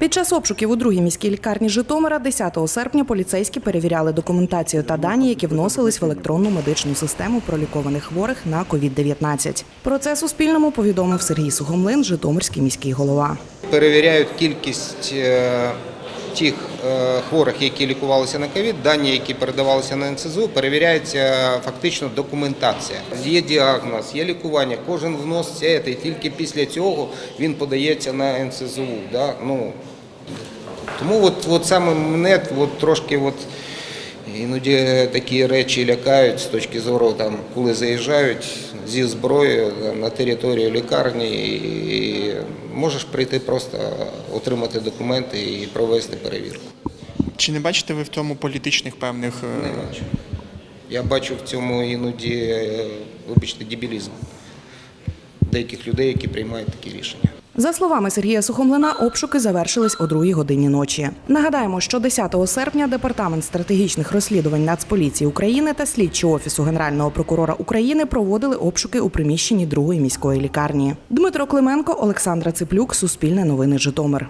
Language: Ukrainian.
Під час обшуків у другій міській лікарні Житомира 10 серпня поліцейські перевіряли документацію та дані, які вносились в електронну медичну систему пролікованих хворих на COVID-19. Про це Суспільному повідомив Сергій Сухомлин, Житомирський міський голова. перевіряють кількість е, тих е, хворих, які лікувалися на ковід, дані, які передавалися на НСЗУ, перевіряється фактично документація. Є діагноз, є лікування, кожен вноситься, і тільки після цього він подається на НСЗУ. Да? Ну, тому от, от саме мене от трошки от, іноді такі речі лякають з точки зору, там, коли заїжджають зі зброєю на територію лікарні, і можеш прийти просто отримати документи і провести перевірку. Чи не бачите ви в тому політичних певних е, Не бачу. Я бачу в цьому іноді, е, вибачте, дебілізм деяких людей, які приймають такі рішення. За словами Сергія Сухомлина, обшуки завершились о другій годині ночі. Нагадаємо, що 10 серпня департамент стратегічних розслідувань Нацполіції України та слідчі офісу Генерального прокурора України проводили обшуки у приміщенні другої міської лікарні. Дмитро Клименко, Олександра Циплюк, Суспільне новини Житомир.